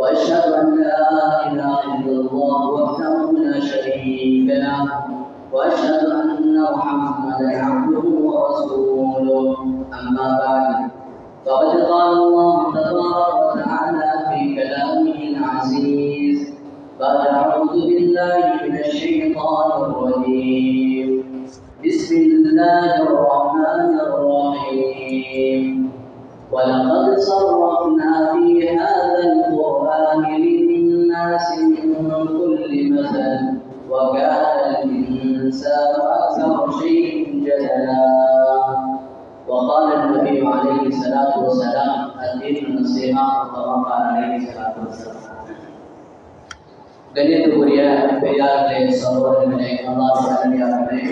وأشهد أن لا إله إلا الله وحده لا شريك له وأشهد أن محمدا عبده ورسوله. أما بعد فقد قال الله تبارك وتعالى في كلامه العزيز بعد أعوذ بالله من الشيطان الرجيم. بسم الله الرحمن الرحيم. ولقد صرفنا في هذا القرآن للناس من كل مثل وكان الإنسان أكثر شيء جدلا وقال النبي عليه الصلاة والسلام الدين النصيحة كما قال عليه الصلاة والسلام கணியத்துக்குரிய பெரியார்களே சகோதரர்களே அல்லாஹ் அடியார்களே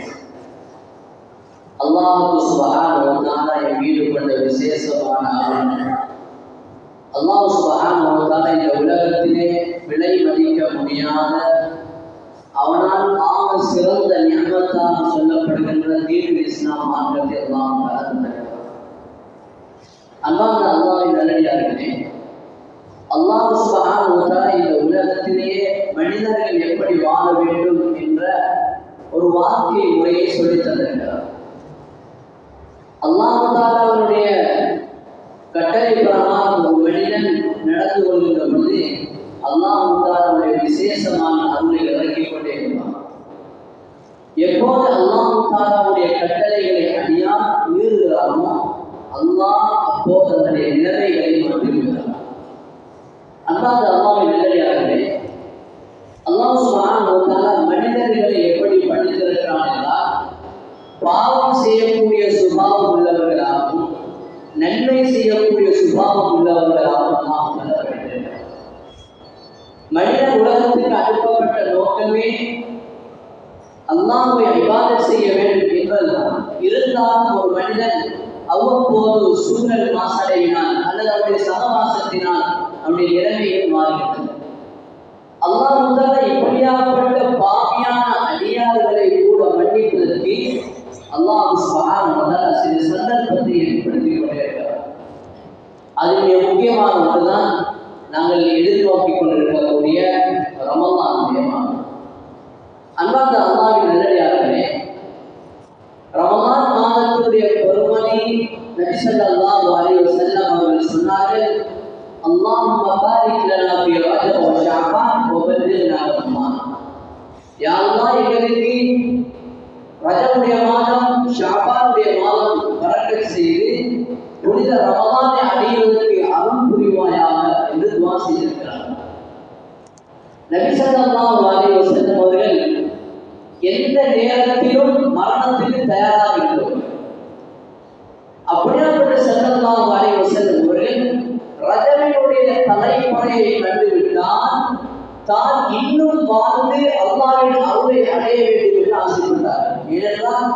அல்லாஹுக்கு சுபஹான என் மீது கொண்ட விசேஷமான அருள் அல்லாஹ் சுபஹான இந்த உலகத்திலே விலை மதிக்க முடியாத அவனால் ஆக சிறந்த ஞானத்தாக சொல்லப்படுகின்ற தீர்வு இஸ்லாம் மார்க்கத்தை எல்லாம் அல்லாஹ் அன்பான அல்லாஹின் நல்லடியார்களே அல்லாஹ் சுபஹான இந்த உலகத்திலேயே மனிதர்கள் எப்படி வாழ வேண்டும் என்ற ஒரு வாழ்க்கை முறையை சொல்லி தந்திருக்கிறார். அல்லாஹ் கட்டளை கட்டளைப்படமாக ஒரு மனிதன் நடந்து கொள்கின்ற பொழுது அல்லாஹாலுடைய விசேஷமான அருளை இறக்கிக் கொண்டே இருந்தான். எப்போது அல்லாஹாலுடைய கட்டளைகளை அடியார் மீறுகிறாரோ அல்லாஹ் அப்போது அதனுடைய நிலைகளை மாற்றிவிடுகிறார் அல்லாத அல்லாவின் நிலையாக அன்பார்ந்த அல்லாவின் நல்லடியார்களே ரமலான் மாதத்துடைய பொறுமனை நபிசல்லா வாரிய செல்லம் அவர்கள் சொன்னார்கள் அல்லாஹ் பாரிக் லனா பி ரஜப் வ ஷஅபான் வ பல்லிக்னா ரமலான் எங்களுக்கு ரஜபுடைய மாதம் ஷஅபானுடைய மாதம் வரக்கத் செய்து புனித ரமலானை அடைவதற்கு அருள் புரிவாயாக என்று துவா செய்திருக்கிறார். நபி சல்லல்லாஹு அலைஹி வஸல்லம் அவர்கள் எந்த நேரத்திலும் மரணத்துக்கு தயாராக இருக்கிறோம் அப்படியாப்பட்ட ஸல்லல்லாஹு அலைஹி வஸல்லம் அவர்கள் ரஜபினுடைய தலைமுறையை கண்டுவிட்டால் தான் இன்னும் வாழ்ந்து அல்லாவின் அருளை அடைய வேண்டும் என்று ஆசைப்பட்டார். ஏனென்றால்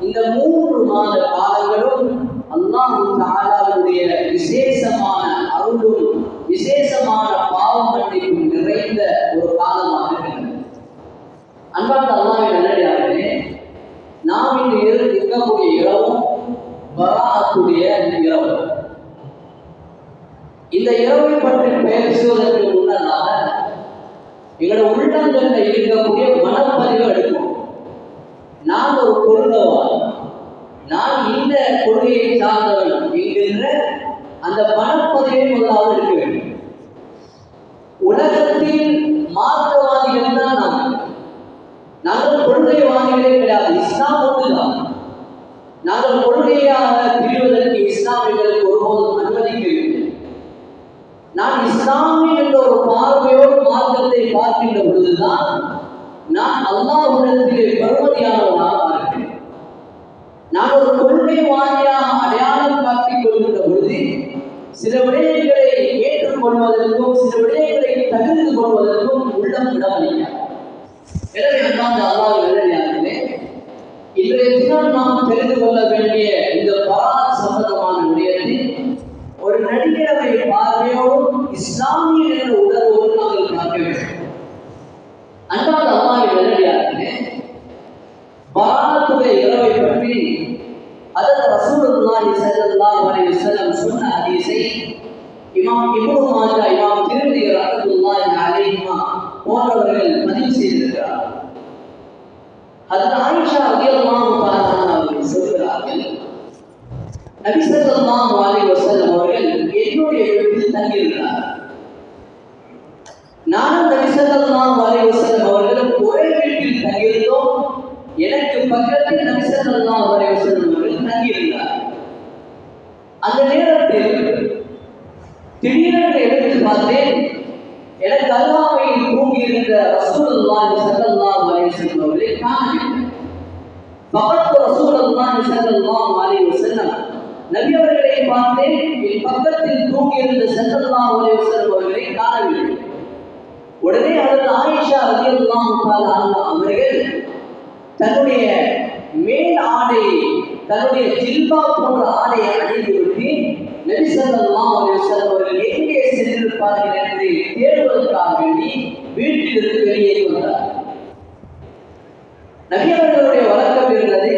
இந்த மூன்று மாத காலங்களும் அல்லாஹ் தாலாவுடைய விசேஷமான அருளும் விசேஷமான பாவம் மன்னிப்பும் நிறைந்த ஒரு காலமாக இருக்கிறது அன்பார்ந்த அல்லாவின் நல்லடியார்களே நாம் இங்கு இரு- இருக்கக்கூடிய இரவும் வராக்கூடிய இரவு. இந்த இரவை பற்றி பேசுவதற்கு முன்னதாக எங்களோட உள்ளங்களில் இருக்கக்கூடிய மனப்பதிவு எடுக்கும் நான் ஒரு கொள்கவான் நான் இந்த கொள்கையை சார்ந்தவன் என்கின்ற அந்த மனப்பதிவை முதலாவது எடுக்க வேண்டும். உலகத்தில் மாற்ற தான் நாங்கள் நாங்கள் கொள்கைவாதிகளே கிடையாது இஸ்லாம் ஒன்றுதான் நாங்கள் கொள்கையாக பிரிவதற்கு இஸ்லாமியர்களுக்கு ஒருபோதும் அனுமதிக்கவில்லை நான் இஸ்லாமி என்ற ஒரு பார்வையோடு மார்க்கத்தை பார்க்கின்ற பொழுதுதான் நான் அல்லாஹ்விடத்திலே பருமதியானவனாக இருக்கிறேன் நான் ஒரு கொள்கை வாரியாக அடையாளம் காட்டிக் கொள்கின்ற பொழுது சில விடயங்களை ஏற்றுக்கொள்வதற்கும் சில விடயங்களை தகுந்து கொள்வதற்கும் உள்ளம் இடமளிக்கிறார் எனவே அன்பார்ந்த அல்லாஹ் நல்லடியார்களே இன்றைய தினம் நாம் தெரிந்து கொள்ள வேண்டிய இந்த பராத் சம்பந்தமான விடயத்தில் ஒரு நடிகரவை பார்வையோடும் இஸ்லாமிய என்ற உணர்வோடு நாங்கள் பார்க்க வேண்டும் அன்பார்ந்த அல்லாஹ் நல்லடியார்களே பராத்துடைய இரவை பற்றி அதற்கு ரசூலுல்லாஹி ஸல்லல்லாஹு அலைஹி வஸல்லம் சொன்ன ஹதீஸை இமாம் இப்னு மாஜா இமாம் திருமதி ரஹ்மத்துல்லாஹி அலைஹிமா போன்றவர்கள் பதிவு செய்திருக்கிறார் அதில் ஆயிஷா ரலியல்லாஹு தஆலா அவர்கள் சொல்கிறார்கள் நபி ஸல்லல்லாஹு அலைஹி வஸல்லம் அவர்கள் என்னுடைய வீட்டில் தங்கியிருக்கிறார் நானும் நபி ஸல்லல்லாஹு அலைஹி வஸல்லம் அவர்களும் ஒரே வீட்டில் தங்கியிருந்தோம். எனக்கு பக்கத்தில் நபி ஸல்லல்லாஹு அலைஹி வஸல்லம் அவர்கள் தங்கியிருந்தார். அந்த நேரத்தில் திடீரென்று எடுத்து பார்த்தேன் எனக்கு அல்லாமையில் தூங்கியிருந்த ரசூலுல்லாஹி ஸல்லல்லாஹு அலைஹி வஸல்லம் அவர்களை காணவில்லை. பக்கத்து ரசூலுல்லாஹி ஸல்லல்லாஹு அலைஹி வஸல்லம் நபி அவர்களை பார்த்தேன் என் பக்கத்தில் தூங்கியிருந்த ஸல்லல்லாஹு அலைஹி வஸல்லம் அவர்களை காணவில்லை. உடனே அவர்கள் ஆயிஷா ரலியல்லாஹு தஆலா அவர்கள் தன்னுடைய மேல் ஆடை தன்னுடைய ஜில்பா போன்ற ஆடையை அணிந்துவிட்டு நெரிசல்லாம் அவர்கள் எங்கே சென்றிருப்பார்கள் என்று தேடுவதற்காக வேண்டி வீட்டிலிருந்து வெளியேறி வந்தார். நபி வழக்கம் இருந்தது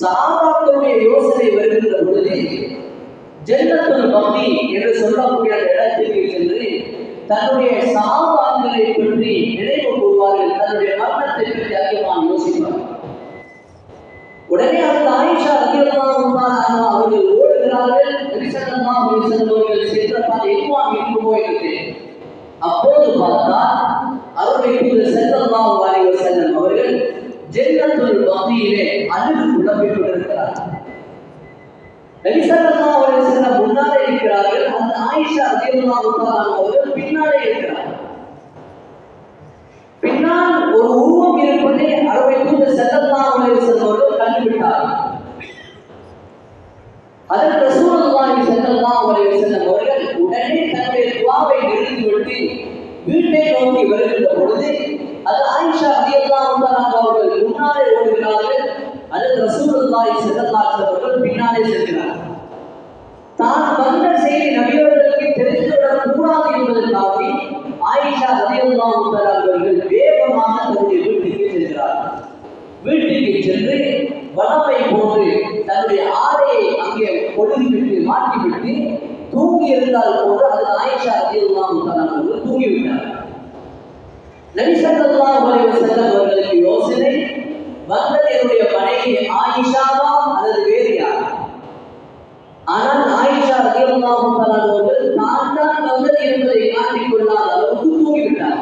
சஹாபாக்களுடைய யோசனை வருகின்ற பொழுது ஜன்னத்துல் பக்தி என்று சொல்லக்கூடிய இடத்திற்கு சென்று தன்னுடைய சஹாபாக்களை பற்றி நினைவு கூறுவார் தன்னுடைய மரணத்தை பற்றி அதிகமாக யோசிப்பார்கள் உடனே அந்த ஆயிஷா அவர்கள் ஓடுகிறார்கள் சென்ற பாதை எதுவாக அப்போது பார்த்தால் அவருடைய தூதர் ஸல்லல்லாஹு அலைஹி வஸல்லம் அவர்கள் ஜன்னத்துல் பக்தியிலே அழகு குழம்பிக் கொண்டிருக்கிறார் முன்னாலே இருக்கிறார்கள் அந்த ஆயிஷா ரலியல்லாஹு அவர்கள் பின்னாலே இருக்கிறார்கள் பின்னால் ஒரு உருவம் இருப்பதை அறுவை தூதர் தள்ளிவிட்டார் அதற்கு ரசூலுல்லாஹி ஸல்லல்லாஹு அலைஹி வஸல்லம் அவர்கள் உடனே தன்னுடைய துவாவை நிறுத்திவிட்டு வீட்டை நோக்கி வருகின்ற பொழுது அது ஆயிஷா ரலியல்லாஹு தஆலா அவர்கள் முன்னாலே ஓடுகிறார்கள். அதற்கு ரசூலுல்லாஹி ஸல்லல்லாஹு அலைஹி அவர்கள் பின்னாலே செல்கிறார் தான் வந்த செய்தி நபியவர்களுக்கு தெரிந்துவிடக் கூடாது என்பதற்காக ஆயிஷா ரலியல்லாஹு தஆலா வனமை போன்று தன்னுடைய ஆடையை அங்கே கொழுவிட்டு மாட்டிவிட்டு தூங்கி இருந்தால் போன்று அது ஆயிஷா ரலியல்லாஹு தஆலா அவர்கள் தூங்கிவிட்டார் நபி ஸல்லல்லாஹு அலைஹி வஸல்லம் அவர்களுக்கு யோசனை வந்தது என்னுடைய மனைவி ஆயிஷாவா அல்லது வேறு யார்? ஆனால் ஆயிஷா ரலியல்லாஹு தஆலா அவர்கள் தான் தான் வந்தது என்பதை காட்டிக் கொள்ளாத அளவுக்கு தூங்கிவிட்டார்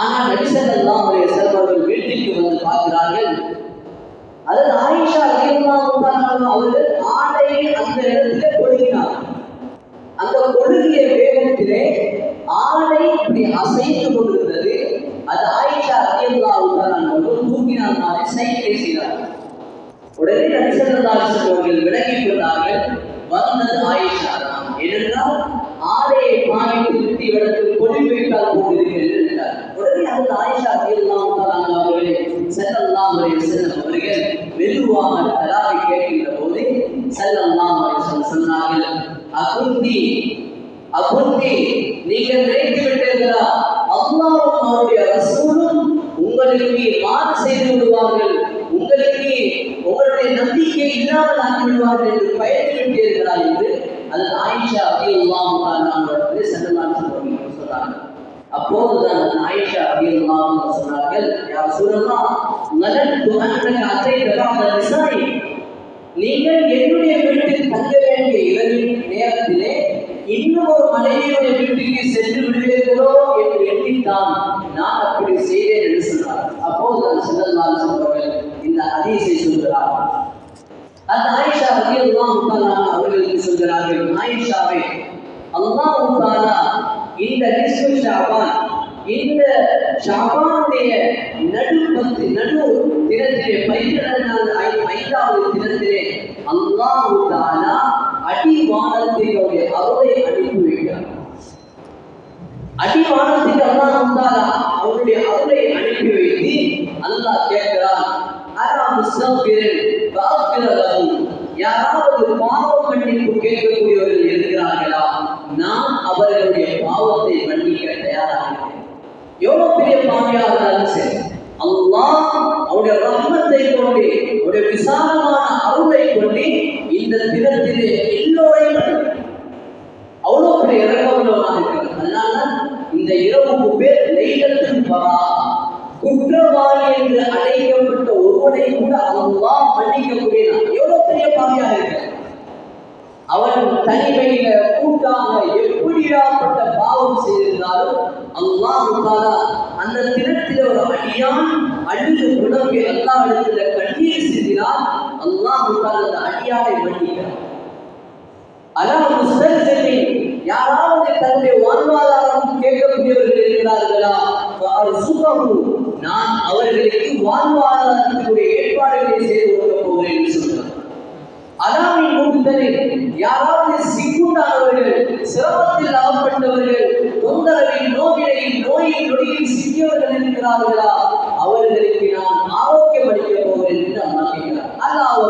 ஆனால் நபி ஸல்லல்லாஹு அலைஹி வஸல்லம் அவர்கள் வீட்டிற்கு வந்து பார்க்கிறார்கள் அதாவது ஆயிஷா அதிகமாக அவர்கள் ஆடையை அந்த இடத்துல கொழுகினார் அந்த கொழுகிய வேகத்திலே ஆடை இப்படி அசைந்து கொண்டிருந்தது. அது ஆயிஷா அதிகமாக தஆலா அவர்கள் தூங்கினார் மாதிரி சைகை செய்தார்கள் உடனே நபிசல்லாஸ் அவர்கள் விலகி கொண்டார்கள் வந்தது ஆயிஷா தான். ஏனென்றால் ஆடையை பாவித்து திருத்தி இவருக்கு கொடி வைத்தால் போகிறீர்கள் என்றார். உடனே அந்த ஆயிஷா அதிகமாக அவர்களே செல்லல்லாம் செல்லம் அவர்கள் மெதுவாக தலாவை கேட்கின்ற போது செல்லல்லாம் சொன்னார்கள் அகுந்தி அகுந்தி நீங்கள் நினைத்து விட்டீர்களா? அல்லாவும் அவருடைய ரசூலும் உங்களுக்கு மாறு செய்து விடுவார்கள். உங்களுக்கு உங்களுடைய நம்பிக்கை இல்லாமல் ஆகிவிடுவார்கள் என்று பயந்து விட்டீர்களா? என்று அது ஆயிஷா அபியுல்லாம் அவர்களுக்கு செல்லலாம் சொல்றாங்க அப்போதுதான் ஆயிஷா அப்படின்னு சொன்னார்கள் யார் சொல்லலாம் நலன் அத்தை பிரகாத நீங்கள் என்னுடைய வீட்டில் தங்க வேண்டிய இரவின் நேரத்திலே இன்னும் ஒரு மனைவியுடைய வீட்டுக்கு சென்று விடுவீர்களோ என்று எண்ணித்தான் நான் அப்படி செய்தேன் என்று சொன்னார். அப்போது நான் செல்லலாம் சொல்றவர்கள் இந்த அதிசை சொல்கிறார் அந்த ஆயிஷா ரலியல்லாஹு தஆலா அவர்களுக்கு சொல்கிறார்கள்? ஆயிஷாவே அல்லாஹ் தஆலா இந்த நிஸ்பு ஷாபான் இந்த ஷாபானுடைய நடு பத்து நடு தினத்திலே பதினெட்டாவது ஐ- ஐந்தாவது தினத்திலே அல்லாஹ் தஆலா அடிவானத்தினுடைய அருளை அனுப்பி வைக்கிறார் அடிவானத்துக்கு அல்லாஹ் வந்தாரா அவருடைய அருளை அனுப்பி வைத்து அல்லாஹ் கேட்கிறான் அரா முஸ்தபிரின் பாக்கிரலஹு யாராவது பாவம் கண்டிப்பு கேட்கக்கூடியவர்கள் இருக்கிறார்களா? நான் அவர்களுடைய பாவத்தை மன்னிக்க தயாராக எவ்வளவு பெரிய பாவியாக இருந்தாலும் சரி அல்லாஹ் அவருடைய ரஹ்மத்தை கொண்டு அவருடைய விசாலமான அருளை கொண்டு இந்த தினத்திலே எல்லோரையும் மன்னிக்கிறார். அவ்வளவு பெரிய இறக்கமுள்ளவனாக இருக்கிறது அதனால இந்த இரவுக்கு பேர் லைலத்துல் பரா குற்றவாளி என்று அழைக்கப்பட்ட ஒருவனை கூட அல்லாஹ் மன்னிக்கக்கூடிய எவ்வளவு பெரிய பாவியாக இருக்கிறார் அவன் தனிமையில கூட்டாக எப்படியாப்பட்ட பாவம் செய்திருந்தாலும் அல்லாஹ் தாலா அந்த தினத்தில் ஒரு அடியான் அழுது உடம்பு எல்லா இடத்துல கண்ணீர் சிந்தினால் அல்லாஹ் தாலா அந்த அடியாரை மன்னிக்கிறார் அலா முஸ்தல்சமி யாராவது தன்னுடைய வாழ்வாதாரம் கேட்கக்கூடியவர்கள் இருக்கிறார்களா? சுகமும் நான் அவர்களுக்கு வாழ்வாதாரத்தினுடைய ஏற்பாடுகளை செய்து கொடுக்க போகிறேன் என்று சொல்கிறார் அலாமின் முகுந்தலில் யாராவது சிக்குண்டானவர்கள் சிரமத்தில் அகப்பட்டவர்கள் தொந்தரவில் நோயிலையில் நோயின் நொடியில் சிக்கியவர்கள் இருக்கிறார்களா? அவர்களுக்கு நான் ஆரோக்கியம் அளிக்க போகிறேன் என்று அம்மா கேட்கிறார் அல்லாஹ்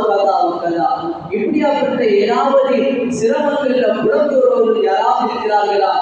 கதா இப்படியாப்பட்ட ஏதாவது சிரமங்களில் புலம்புறவர்கள் யாராவது இருக்கிறார்களா?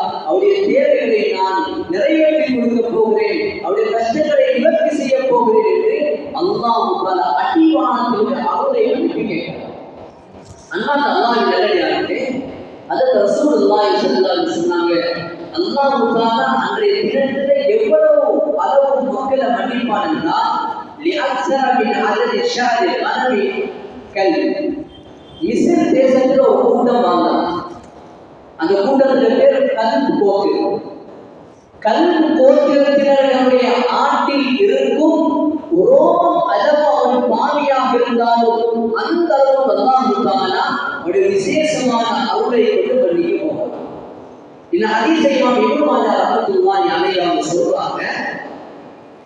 இந்த அதிசயமா இப்ருமாஜா ரஹமத்துல்லாஹி அலைஹி அவங்க சொல்றாங்க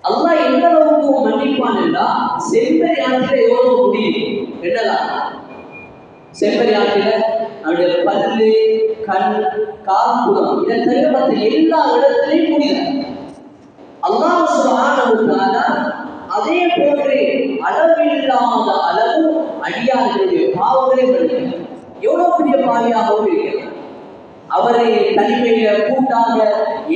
அல்லாஹ் எந்த அளவுக்கு மன்னிப்பான் என்றா செம்பரி ஆற்றில எவ்வளவு முடியும் என்னதான் செம்பரி ஆற்றில அவருடைய பல்லு கண் கால்புறம் இதை தவிர மற்ற எல்லா இடத்திலையும் முடியும் அல்லாஹ் சுப்ஹானஹு அதே போன்று அளவில்லாத அளவு அடியார்களுடைய பாவங்களை மன்னிக்கிறார் எவ்வளவு பெரிய பாவியாகவும் இருக்கிறார்? அவரை தனிமையில கூட்டாக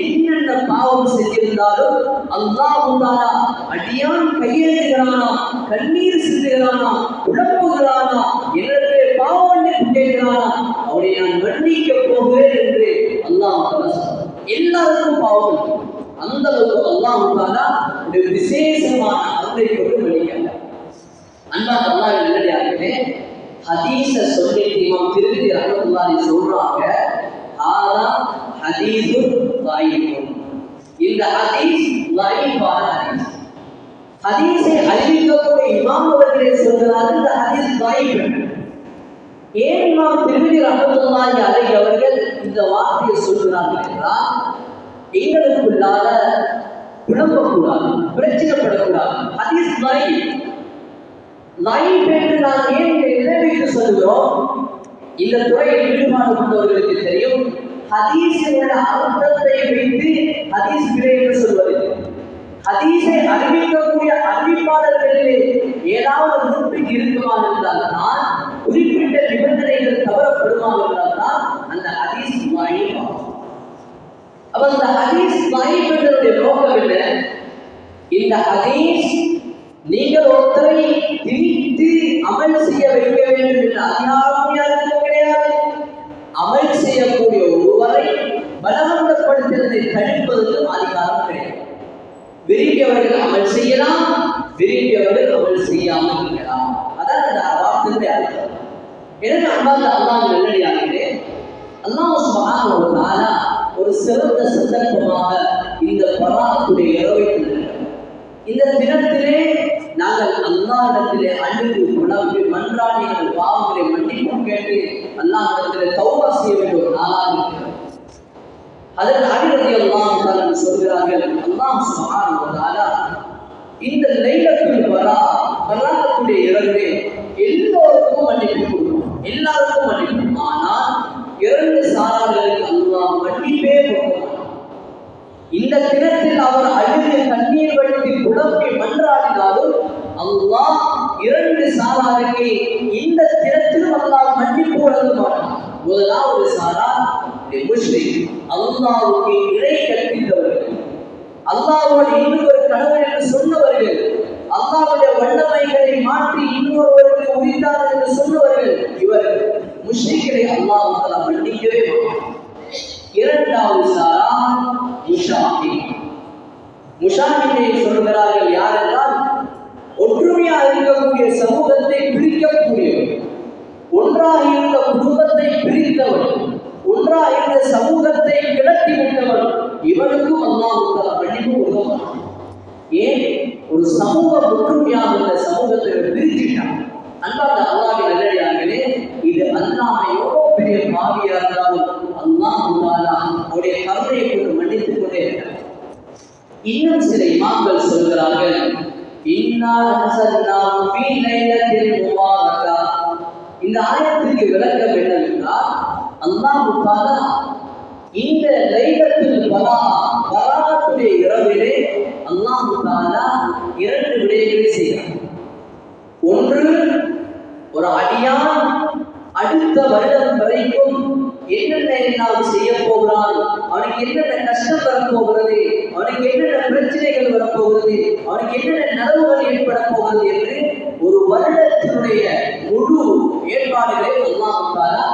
என்னென்ன பாவம் செஞ்சிருந்தாலும் அல்லாஹ் தாலா அடியான் கையெழுத்துகிறானா கண்ணீர் சிந்துகிறானா உழப்புகிறானா என்னுடைய பாவம் கேட்கிறானா அவரை நான் மன்னிக்க போகிறேன் என்று அல்லாஹ் எல்லாருக்கும் பாவம் அந்த அளவுக்கு அல்லா தாலா ஒரு விசேஷமான அருளை கொண்டு மன்னிக்கிறார் அண்ணா அல்லாஹ் நல்லடியார்களே ஹதீஸ சொல்லி இமாம் திருவிதி அகமதுல்லாஹி சொல்றான். ஹதீஸு வாயிக்கும் இந்த ஹதீஸ் வாயிப்பான ஹதீஸ். ஹதீஸை அறிவிக்கக்கூடிய இமாம் அவர்களே சொல்கிறார் இந்த ஹதீஸ் ஏன் இமாம் திருமதி ரஹமத்துல்லாஹி அலை அவர்கள் இந்த வார்த்தையை சொல்கிறார்கள் என்றால் எங்களுக்குள்ளாக குழம்பக்கூடாது பிரச்சனைப்படக்கூடாது ஹதீஸ் வாய் லைஃப் என்று ஏன் இந்த நிலைமைக்கு சொல்கிறோம் இந்த துறையில் ஈடுபாடு கொண்டவர்களுக்கு தெரியும். ஹதீஸினுடைய அர்த்தத்தை வைத்து ஹதீஸ் பிழை என்று சொல்வது ஹதீஸை அறிவிக்கக்கூடிய அறிவிப்பாளர்களிலே ஏதாவது உறுப்பு இருக்குமா என்றால் தான் குறிப்பிட்ட நிபந்தனைகள் தவறப்படுமா என்றால் தான் அந்த ஹதீஸ் வாயிப்பாகும் அப்ப அந்த ஹதீஸ் வாய்ப்பதனுடைய நோக்கம் என்ன? இந்த ஹதீஸ் நீங்கள் ஒருத்தரை திணித்து அமல் செய்ய வைக்க வேண்டும் என்ற அதிகாரம் யாருக்கு கிடையாது. அமல் செய்யக்கூடிய பலவந்தப்படுத்துவதை தடுப்பதற்கும் அதிகாரம் கிடையாது விரும்பியவர்கள் அமல் செய்யலாம் விரும்பியவர்கள் அமல் செய்யாமல் இருக்கலாம். அதான் அந்த வார்த்தை அர்த்தம். எனவே அன்பார்ந்த அல்லாஹ் நல்லடியார்களே அல்லாஹ் சுபஹானஹு ஒரு நாளா ஒரு சிறந்த சந்தர்ப்பமாக இந்த பராத்துடைய இரவை இந்த தினத்திலே நாங்கள் அல்லாஹிடத்திலே அழுது உணவு மன்றாடி எங்கள் பாவங்களை மன்னிப்போம் கேட்டு அல்லாஹிடத்திலே தௌபா செய்ய வேண்டிய ஒரு நாளாக இருக்கிறது. அதற்கு அடிரதி எல்லாம் சொல்கிறார்கள். எல்லாம் சுப்ஹானஹு இந்த லைலத்துல் வரா வராக்கூடிய இரண்டு எல்லோருக்கும் மன்னிப்பு கொடுக்கும். எல்லாருக்கும் மன்னிப்பு. ஆனால் இரண்டு சாரார்களுக்கு அல்லாஹ் மன்னிப்பே கொடுக்க இந்த தினத்தில் அவர் அழுது கண்ணீர் வடித்து குழம்பி மன்றாடினாலும் அல்லாஹ் இரண்டு சாராருக்கு அல்லாவுக்கு இணை கற்பித்தவர்கள். அல்லாவோடு இன்னொரு கடவுள் என்று சொன்னவர்கள் அல்லாவுடைய வல்லமைகளை மாற்றி இன்னொருவருக்கு உரித்தார் என்று சொன்னவர்கள் இவர் முஷ்ரிகளை அல்லாஹ் தஆலா மன்னிக்கவே இரண்டாவது சாரா முஷாஹி முஷாஹினை சொல்கிறார்கள் யாரெல்லாம் ஒற்றுமையா இருக்கக்கூடிய சமூகத்தை பிரிக்கக்கூடியவர். ஒன்றாக இருந்த குடும்பத்தை பிரித்தவர். ஒன்றா இருந்த சமூகத்தை கிடத்தி விட்டவன் இவனுக்கும் அல்லாஹ் தஆலா மன்னிப்பு கொடுக்க மாட்டான் ஏன்? ஒரு சமூக ஒற்றுமையாக இருந்த சமூகத்தை பிரிச்சுட்டான் அன்பாக அல்லாஹ்வின் நல்லடியார்களே இது அல்லாமையோ பெரிய பாவியா இருந்தாலும் அல்லாஹ் அவருடைய கருணையை கொண்டு மன்னித்துக் கொண்டே இருக்கிறார் இன்னும் சில இமாம்கள் சொல்கிறார்கள் இந்த ஆயத்துக்கு விளக்கம் என்ன? அல்லாஹ் இந்த லைலத்தில் பரா பராத்துடைய இரவிலே அல்லாஹ் தாலா இரண்டு விடயங்களை செய்கிறார். ஒன்று ஒரு அடியான் அடுத்த வருடம் வரைக்கும் என்னென்ன எல்லாம் செய்ய போகிறான் அவனுக்கு என்னென்ன கஷ்டம் வரப்போகிறது அவனுக்கு என்னென்ன பிரச்சனைகள் வரப்போகிறது அவனுக்கு என்னென்ன நலவுகள் ஏற்பட போகிறது என்று ஒரு வருடத்தினுடைய முழு ஏற்பாடுகளை அல்லாஹ் தாலா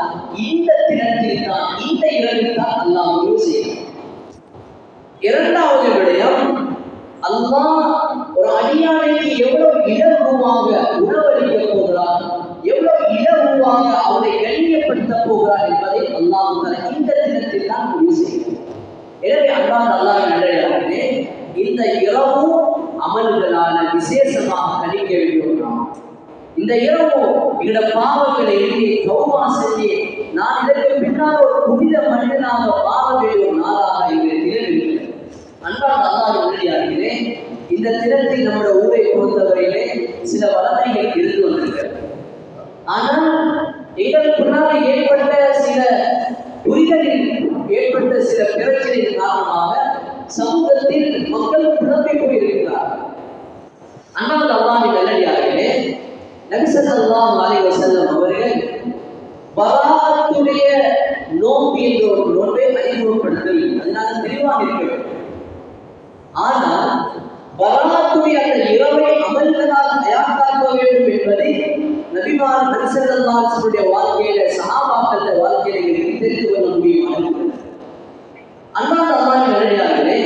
ஆனால் எங்களுக்கு முன்னால் ஏற்பட்ட சில புரிதலில் ஏற்பட்ட சில பிரச்சனையின் காரணமாக சமூகத்தில் மக்கள் குழம்பிக் போயிருக்கிறார் அண்ணா அல்லாஹின் நல்லடியார்களே நபிசல்லாஹு அலைஹி வசல்லம் அவர்கள் பராத்துடைய நோன்பு என்ற ஒரு நோன்பை அறிமுகப்படுத்தல் அதனால தெளிவாக இருக்க வேண்டும் நபிமார் நபிசல்லாஹுடைய வாழ்க்கையில சகாபாக்கள வாழ்க்கையில எங்களுக்கு தெரிந்து கொள்ள முடியும் அன்பான அல்லாஹின் நல்லடியார்களே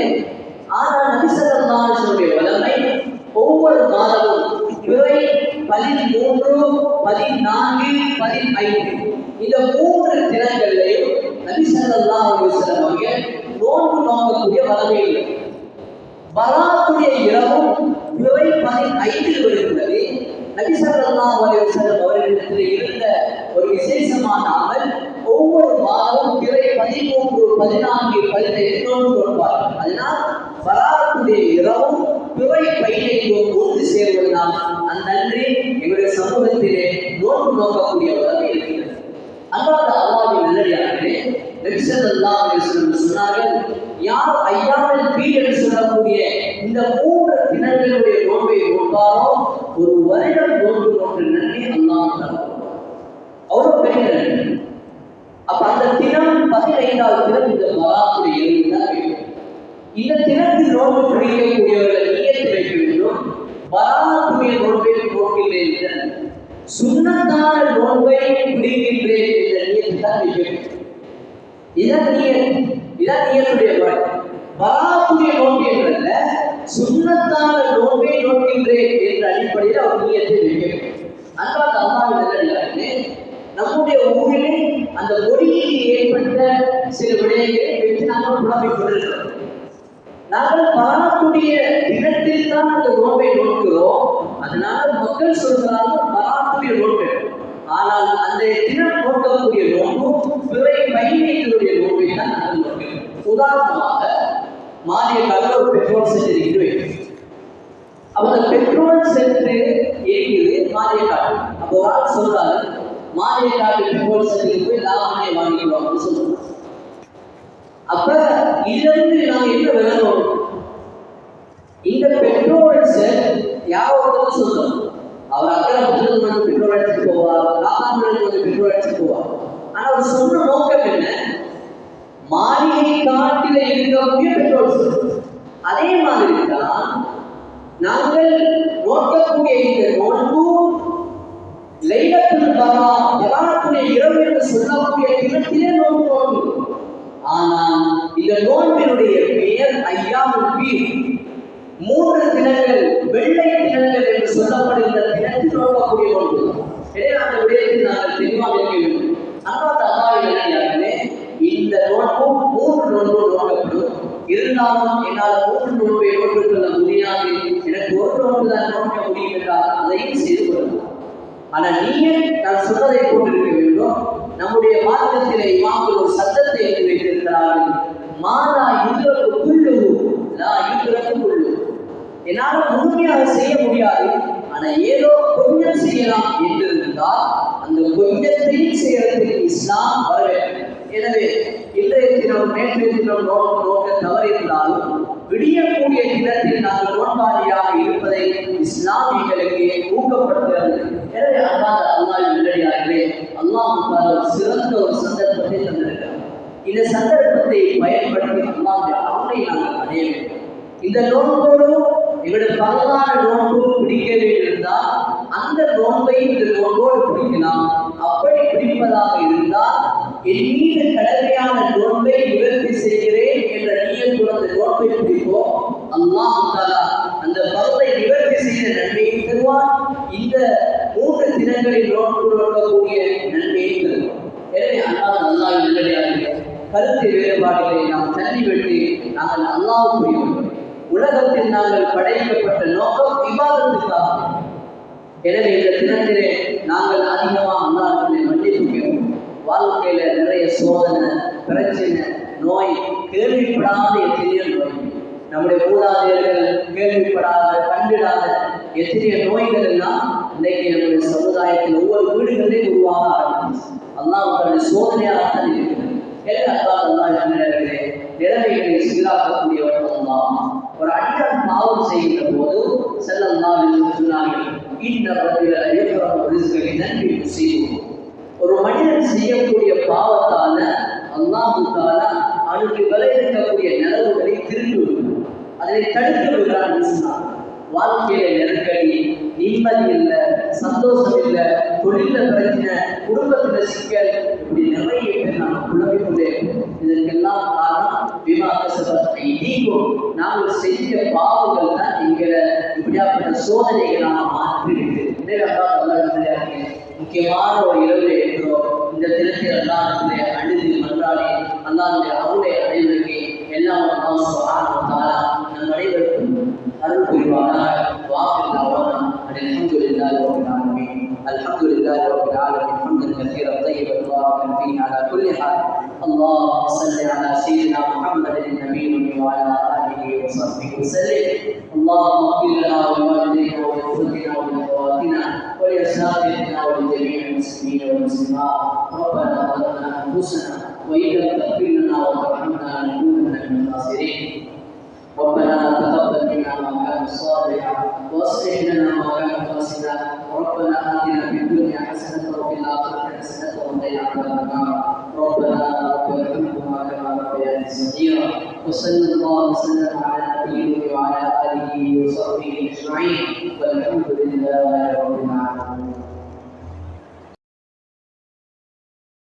ஆனால் நபிசல்லாஹுடைய வல்லமை ஒவ்வொரு மாதமும் பிறை பதிமூன்று பதினான்கு பதினைந்து இந்த மூன்று தினங்களையும் நபி ஸல்லல்லாஹு அலைஹி நோன்பு நோக்கக்கூடிய வளமை இல்லை வராக்கூடிய இரவும் இவை பதினைந்தில் வருகிறது. நபி ஸல்லல்லாஹு அவர்களிடத்தில் இருந்த ஒரு விசேஷமான அமல் ஒவ்வொரு மாதம் பிறை பதிமூன்று பதினான்கு பதினைந்து நோன்பு நோட்பார் அதனால் பராத்துடைய இரவும் பிறை பதினைந்தும் ஒன்று சேர்வதனால் அந்த நன்றி எங்களுடைய சமூகத்திலே நோன்பு நோக்கக்கூடிய இருக்கிறது. அல்லாத அல்லாவின் நல்லடியார்களே சொன்னார்கள் யார் ஐயாமல் பீர் என்று சொல்லக்கூடிய இந்த மூன்று தினங்களுடைய நோன்பை நோக்காரோ ஒரு வருடம் நோன்பு நோக்கு நன்றி அல்லாமல் தருவார் பெரிய நன்றி. அப்ப அந்த தினம் பதினைந்தாவது தினம் இந்த பராத்துடைய இரவு இந்த தினத்தில் நோன்பு பிடிக்கக்கூடியவர்கள் நியத்து வைக்க வேண்டும். பராத்துடைய நோன்பை நோக்கின்றேன் என்ற சுண்ணத்தான நோன்பை பிடிக்கின்றேன் என்ற நியத்து தான் வைக்க வேண்டும். இதான் இதான் நியத்துடைய முறை பராத்துடைய நோன்பு என்றல்ல சுண்ணத்தான நோன்பை நோக்கின்றேன் என்ற அடிப்படையில் அவர் நீயத்தை வைக்க வேண்டும் அன்பாக அம்மாவின் நம்முடைய ஊரிலே அந்த மொழியில் ஏற்பட்ட சில விடயங்களை வைத்து நாங்கள் புலம்பிக் கொண்டிருக்கிறோம். நாங்கள் பராத்துடைய இடத்தில் தான் அந்த நோன்பை நோக்கிறோம் அதனால மக்கள் சொல்கிறார்கள் பராத்துடைய நோன்பு. ஆரியக்காக ஒரு பெட்ரோல் சென்று இருக்கிறேன் பெட்ரோல் சென்று எரிக்கிறது மாரியக்காடு அப்போ ஒரு ஆள் சொல்றாரு மாரியக்காடு பெட்ரோல் சென்று போய் லாபமே வாங்கிடுவோம் அப்படின்னு சொல்லுவோம் அப்ப இதிலிருந்து நாங்க என்ன விளங்குவோம் இந்த பெட்ரோல் செல் யாவது சொல்றோம் அவர் அக்கரப்பத்திலிருந்து வந்து பெட்ரோல் அடிச்சுட்டு போவார் ராமாபுரத்துக்கு வந்து பெட்ரோல் அடிச்சுட்டு போவார். ஆனா அவர் சொன்ன நோக்கம் என்ன? மாளிகை காட்டில இருக்கக்கூடிய பெட்ரோல் அதே மாதிரி தான் நாங்கள் நோக்கக்கூடிய இந்த நோன்பு லைலத்துல் பரா இரவு என்று சொல்லக்கூடிய தினத்திலே நோன்பு நோன்பு ஆனால் இந்த நோன்பினுடைய பெயர் ஐயாவுல் பீர். மூன்று தினங்கள் வெள்ளை தினங்கள் என்று சொல்லப்படுகிற தினத்தில் நோக்கக்கூடிய நோன்பு. எனவே அந்த விடயத்தில் நாங்கள் தெளிவாக இருக்க இருந்தாலும் என்னால் ஒன்று நோன்பை நோக்கிக் கொள்ள முடியாது. எனக்கு ஒன்று ஒன்றுதான் நோக்க முடியும் என்றால் அதையும் செய்து கொள்ளலாம். ஆனால் நீங்கள் நான் சொன்னதை கொண்டிருக்க வேண்டும். நம்முடைய மார்க்கத்திலே இமாம்கள் ஒரு சத்தத்தை எழுதி வைத்திருக்கிறார்கள். மாதா யுத்தருக்கு குள்ளு நான் யுத்தருக்கு குள்ளு என்னால் முழுமையாக செய்ய முடியாது. ஆனா ஏதோ கொஞ்சம் செய்யலாம் என்று இருந்தால் அந்த கொஞ்சத்தையும் செய்யறதுக்கு இஸ்லாம் வரவேற்கும். எனவே இன்றைய தினம் நேற்றைய தினம் நோக்க நோக்க தவறியிருந்தாலும் விடியக்கூடிய தினத்தில் நாங்கள் நோன்பாளியாக இருப்பதை இஸ்லாமியர்களுக்கு ஊக்கப்படுத்துகிறது. எனவே அல்லாத அல்லாஹ் நல்லடியார்களே அல்லாஹ் சிறந்த ஒரு சந்தர்ப்பத்தை தந்திருக்கிறார். இந்த சந்தர்ப்பத்தை பயன்படுத்தி அல்லாஹ்வுடைய அருளை நாங்கள் அடைய வேண்டும். இந்த நோன்போடு எங்களுடைய பரவான நோன்பு பிடிக்கவே இருந்தால் அந்த நோன்பை இந்த நோன்போடு பிடிக்கலாம். அப்படி பிடிப்பதாக இருந்தால் என் மீது கடமையான நோன்பை நிவர்த்தி செய்கிறேன் என்ற நீயத்துடன் அந்த நோன்பை பிடிப்போம் அல்லாஹ் தஆலா அந்த பருவை நிவர்த்தி செய்த நன்மையை தருவார் இந்த மூன்று தினங்களில் நோன்பு நோக்கக்கூடிய நன்மையை தருவார் எனவே அல்லாஹ் நல்லா நல்லடியார்களே கருத்து வேறுபாடுகளை நாம் தள்ளிவிட்டு நாங்கள் அல்லாஹ்வுக்குரியவர்கள் உலகத்தில் நாங்கள் படைக்கப்பட்ட நோக்கம் விவாதத்துக்காக எனவே இந்த தினத்திலே நாங்கள் அதிகமாக அல்லாஹ்விடத்திலே மன்னிப்பு வாழ்க்கையில நிறைய சோதனை பிரச்சனை நோய் கேள்விப்படாத எத்தனையோ நோய். நம்முடைய மூதாதையர்கள் கேள்விப்படாத கண்டிடாத எத்தனைய நோய்கள் எல்லாம் இன்னைக்கு நம்முடைய சமுதாயத்தில் ஒவ்வொரு வீடுகளிலே உருவாக ஆரம்பிச்சு அல்லாஹ் அவர்களுடைய சோதனையாகத்தான் இருக்கிறது எனவே அல்லாஹ் அல்லாஹ் நிலைமைகளை சீராக்கக்கூடியவர்கள் அல்லாஹ் ஒரு அடியான் பாவம் செய்கிற போது செல்லல்லாஹ் என்று சொன்னார்கள் இந்த பகுதியில் ரிஸ்கை நன்றி செய்வோம். ஒரு மனிதன் செய்யக்கூடிய பாவத்தால அல்லாஹு அவனுக்கு விலை இருக்கக்கூடிய நிலவுகளை திரும்பி விடுவான். அதனை தடுத்து விடுகிறான் இஸ்லாம். வாழ்க்கையில நெருக்கடி நிம்மதி இல்லை சந்தோஷம் இல்லை தொழில பிரச்சனை குடும்பத்துல சிக்கல் இப்படி நிறைய பேர் நாம் குழம்பிக்கொண்டே இதற்கெல்லாம் காரணம் விவாகசபத்தை நீங்கும் நாங்கள் செய்த பாவங்கள் தான் எங்களை இப்படியாப்பட்ட சோதனைகளாக நாம் மாற்றிருக்கு முக்கியமான ஒரு இரவு இருக்கிறோம் இந்த தினத்தில் அல்லாஹ்வுடைய அழுது மன்றாடி அல்லாஹ்வுடைய அருளை அடைவதற்கு எல்லாம் அல்லாஹ் சுப்ஹானஹு வ தஆலா நம் அனைவருக்கும் அருள் புரிவானாக வாக்கு அவானா الحمد لله رب العالمين الحمد لله رب العالمين حمدا كثيرا طيبا مباركا فيه على كل حال اللهم صل على سيدنا محمد النبي وعلى اله وصحبه وسلم. اللهم اغفر لنا ولوالدينا ولاخوتنا ولاخواتنا ولاساتذتنا ولجميع المسلمين والمسلمات ربنا ظلمنا انفسنا وان لم تغفر لنا وترحمنا لنكونن من الخاسرين ربنا تقبل منا ما كان صالحا واصلح لنا ما كان فاسدا ربنا آتنا في الدنيا حسنة وفي الآخرة حسنة وقنا عذاب النار. ربنا رب ارحمهما كما ربياني صغيرا وصلى الله وسلم على نبينا وعلى آله وصحبه أجمعين. والحمد لله